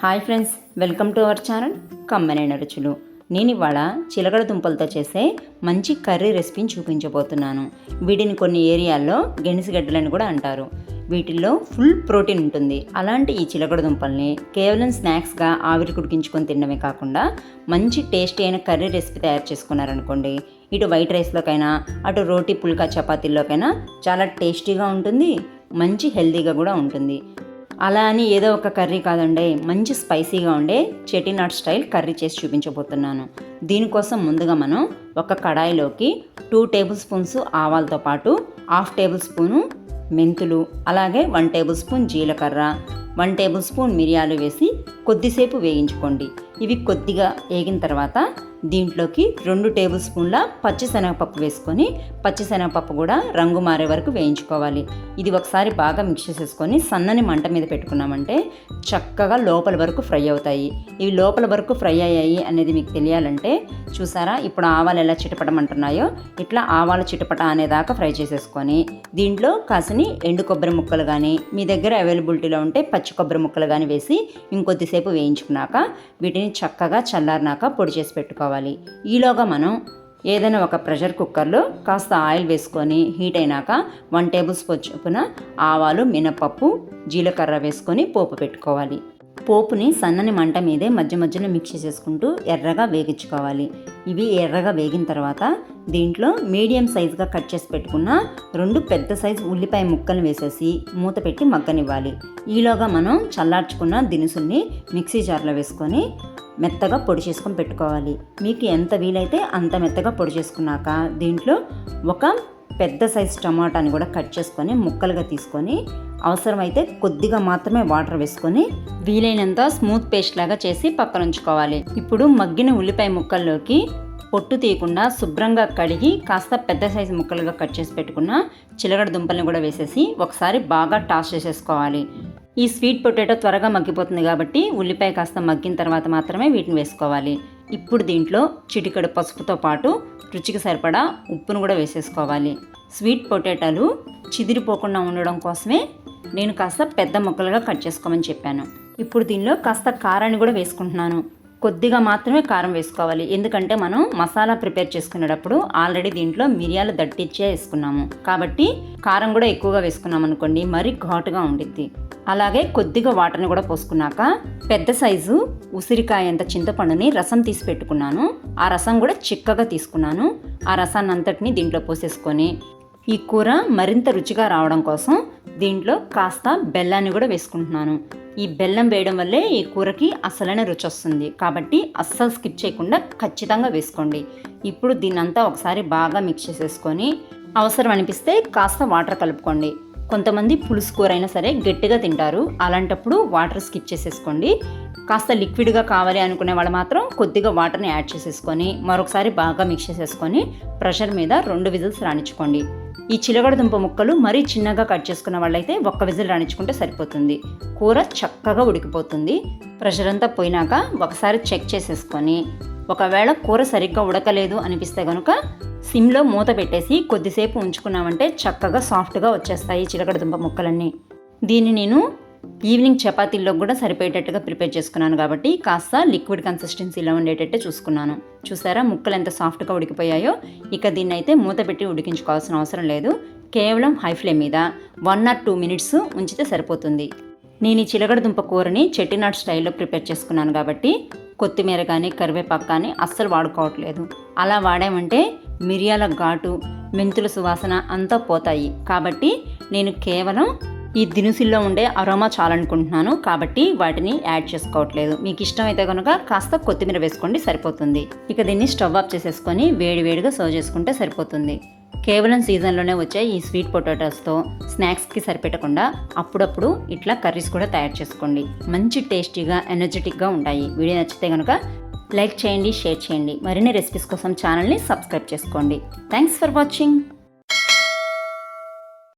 Hi friends welcome to our channel కమ్మనైన రుచులు. నేను ఇవాళ చిలకడ దుంపలతో చేసే మంచి కర్రీ రెసిపీని చూపించబోతున్నాను. వీటిని కొన్ని ఏరియాల్లో గెనిసిగడ్డలని కూడా అంటారు. వీటిల్లో ఫుల్ ప్రోటీన్ ఉంటుంది. అలాంటి ఈ చిలకడ దుంపల్ని కేవలం స్నాక్స్గా ఆవిరి కుడికించుకొని తినడమే కాకుండా మంచి టేస్టీ అయిన కర్రీ రెసిపీ తయారు చేసుకున్నారనుకోండి ఇటు వైట్ రైస్లోకైనా అటు రోటీ పుల్కా చపాతీల్లోకైనా చాలా టేస్టీగా ఉంటుంది మంచి హెల్తీగా కూడా ఉంటుంది. అలా అని ఏదో ఒక కర్రీ కాదండి. మంచి స్పైసీగా ఉండే చెటినాట్ స్టైల్ కర్రీ చేసి చూపించబోతున్నాను. దీనికోసం ముందుగా మనం ఒక కడాయిలోకి టూ టేబుల్ స్పూన్స్ ఆవాలతో పాటు హాఫ్ టేబుల్ స్పూను మెంతులు అలాగే వన్ టేబుల్ స్పూన్ జీలకర్ర వన్ టేబుల్ స్పూన్ మిరియాలు వేసి కొద్దిసేపు వేయించుకోండి. ఇవి కొద్దిగా వేగిన తర్వాత దీంట్లోకి రెండు టేబుల్ స్పూన్ల పచ్చిశనగపప్పు వేసుకొని పచ్చిశనగపప్పు కూడా రంగు మారే వరకు వేయించుకోవాలి. ఇది ఒకసారి బాగా మిక్స్ చేసేసుకొని సన్నని మంట మీద పెట్టుకున్నామంటే చక్కగా లోపల వరకు ఫ్రై అవుతాయి. ఇవి లోపల వరకు ఫ్రై అయ్యాయి అనేది మీకు తెలియాలంటే చూసారా? ఇప్పుడు ఆవాలు ఎలా చిటపటమంటున్నాయో ఇట్లా ఆవాలు చిటపట అనేదాకా ఫ్రై చేసేసుకొని దీంట్లో కాసిని ఎండు కొబ్బరి ముక్కలు కానీ మీ దగ్గర అవైలబిలిటీలో ఉంటే పచ్చి కొబ్బరి ముక్కలు కానీ వేసి ఇంకొద్దిసేపు వేయించుకున్నాక వీటిని చక్కగా చల్లారినాక పొడి చేసి పెట్టుకోవాలి. ఈలోగా మనం ఏదైనా ఒక ప్రెషర్ కుక్కర్లో కాస్త ఆయిల్ వేసుకొని హీట్ అయినాక వన్ టేబుల్ స్పూన్ చొప్పున ఆవాలు మినపప్పు జీలకర్ర వేసుకొని పోపు పెట్టుకోవాలి. పోపుని సన్నని మంట మీదే మధ్య మధ్యలో మిక్స్ చేసుకుంటూ ఎర్రగా వేగించుకోవాలి. ఇవి ఎర్రగా వేగిన తర్వాత దీంట్లో మీడియం సైజుగా కట్ చేసి పెట్టుకున్న రెండు పెద్ద సైజు ఉల్లిపాయ ముక్కలు వేసేసి మూత పెట్టి మగ్గనివ్వాలి. ఈలోగా మనం చల్లార్చుకున్న దినుసుల్ని మిక్సీ జార్లో వేసుకొని మెత్తగా పొడి చేసుకొని పెట్టుకోవాలి. మీకు ఎంత వీలైతే అంత మెత్తగా పొడి చేసుకున్నాక దీంట్లో ఒక పెద్ద సైజు టమాటాని కూడా కట్ చేసుకొని ముక్కలుగా తీసుకొని అవసరమైతే కొద్దిగా మాత్రమే వాటర్ వేసుకొని వీలైనంత స్మూత్ పేస్ట్ లాగా చేసి పక్కన ఉంచుకోవాలి. ఇప్పుడు మగ్గిన ఉల్లిపాయ ముక్కల్లోకి పొట్టు తీయకుండా శుభ్రంగా కడిగి కాస్త పెద్ద సైజు ముక్కలుగా కట్ చేసి పెట్టుకున్న చిలగడ దుంపల్ని కూడా వేసేసి ఒకసారి బాగా టాస్ చేసేసుకోవాలి. ఈ స్వీట్ పొటాటో త్వరగా మగ్గిపోతుంది కాబట్టి ఉల్లిపాయ కాస్త మగ్గిన తర్వాత మాత్రమే వీటిని వేసుకోవాలి. ఇప్పుడు దీంట్లో చిటికడు పసుపుతో పాటు రుచికి సరిపడా ఉప్పును కూడా వేసేసుకోవాలి. స్వీట్ పొటాటోలు చిదిరిపోకుండా ఉండడం కోసమే నేను కాస్త పెద్ద ముక్కలుగా కట్ చేసుకోమని చెప్పాను. ఇప్పుడు దీనిలో కాస్త కారాన్ని కూడా వేసుకుంటున్నాను. కొద్దిగా మాత్రమే కారం వేసుకోవాలి. ఎందుకంటే మనం మసాలా ప్రిపేర్ చేసుకునేటప్పుడు ఆల్రెడీ దీంట్లో మిరియాలు దట్టిచ్చే వేసుకున్నాము. కాబట్టి కారం కూడా ఎక్కువగా వేసుకున్నాం అనుకోండి మరి ఘాటుగా ఉండిద్ది. అలాగే కొద్దిగా వాటర్ని కూడా పోసుకున్నాక పెద్ద సైజు ఉసిరికాయ అంత చింతపండుని రసం తీసి పెట్టుకున్నాను. ఆ రసం కూడా చిక్కగా తీసుకున్నాను. ఆ రసాన్ని అంతటిని దీంట్లో పోసేసుకొని ఈ కూర మరింత రుచిగా రావడం కోసం దీంట్లో కాస్త బెల్లాన్ని కూడా వేసుకుంటున్నాను. ఈ బెల్లం వేయడం వల్లే ఈ కూరకి అసలైన రుచి వస్తుంది కాబట్టి అస్సలు స్కిప్ చేయకుండా ఖచ్చితంగా వేసుకోండి. ఇప్పుడు దీన్నంతా ఒకసారి బాగా మిక్స్ చేసేసుకొని అవసరం అనిపిస్తే కాస్త వాటర్ కలుపుకోండి. కొంతమంది పులుసు కూర అయినా సరే గట్టిగా తింటారు. అలాంటప్పుడు వాటర్ స్కిప్ చేసేసుకోండి. కాస్త లిక్విడ్గా కావాలి అనుకునే వాళ్ళు మాత్రం కొద్దిగా వాటర్ని యాడ్ చేసేసుకొని మరొకసారి బాగా మిక్స్ చేసేసుకొని ప్రెషర్ మీద రెండు విజిల్స్ రాణించుకోండి. ఈ చిలగడ దుంప ముక్కలు మరీ చిన్నగా కట్ చేసుకున్న వాళ్ళైతే ఒక్క విజిల్ రాణించుకుంటే సరిపోతుంది. కూర చక్కగా ఉడికిపోతుంది. ప్రెషర్ అంతా పోయినాక ఒకసారి చెక్ చేసేసుకొని ఒకవేళ కూర సరిగ్గా ఉడకలేదు అనిపిస్తే కనుక సిమ్లో మూత పెట్టేసి కొద్దిసేపు ఉంచుకున్నామంటే చక్కగా సాఫ్ట్గా వచ్చేస్తాయి చిలకడ దుంప ముక్కలన్నీ. దీన్ని నేను ఈవినింగ్ చపాతీల్లో కూడా సరిపోయేటట్టుగా ప్రిపేర్ చేసుకున్నాను కాబట్టి కాస్త లిక్విడ్ కన్సిస్టెన్సీలో ఉండేటట్టే చూసుకున్నాను. చూసారా ముక్కలు ఎంత సాఫ్ట్గా ఉడికిపోయాయో? ఇక దీన్ని అయితే మూత పెట్టి ఉడికించుకోవాల్సిన అవసరం లేదు. కేవలం హై ఫ్లేమ్ మీద వన్ ఆర్ టూ మినిట్స్ ఉంచితే సరిపోతుంది. నేను ఈ చిలగడ దుంప కూరని చెట్టినాట్ స్టైల్లో ప్రిపేర్ చేసుకున్నాను కాబట్టి కొత్తిమీర కానీ కరివేపాకు కానీ అస్సలు వాడుకోవట్లేదు. అలా వాడామంటే మిరియాల ఘాటు మెంతుల సువాసన అంతా పోతాయి. కాబట్టి నేను కేవలం ఈ దినుసుల్లో ఉండే అరోమా చాలనుకుంటున్నాను. కాబట్టి వాటిని యాడ్ చేసుకోవట్లేదు. మీకు ఇష్టమైతే కనుక కాస్త కొత్తిమీర వేసుకోండి సరిపోతుంది. ఇక దీన్ని స్టవ్ ఆఫ్ చేసేసుకొని వేడి వేడిగా సర్వ్ చేసుకుంటే సరిపోతుంది. కేవలం సీజన్లోనే వచ్చే ఈ స్వీట్ పొటాటోస్తో స్నాక్స్కి సరిపెట్టకుండా అప్పుడప్పుడు ఇట్లా కర్రీస్ కూడా తయారు చేసుకోండి. మంచి టేస్టీగా ఎనర్జెటిక్గా ఉంటాయి. వీడియో నచ్చితే కనుక లైక్ చేయండి షేర్ చేయండి. మరిన్ని రెసిపీస్ కోసం ఛానల్ని సబ్స్క్రైబ్ చేసుకోండి. Thanks for watching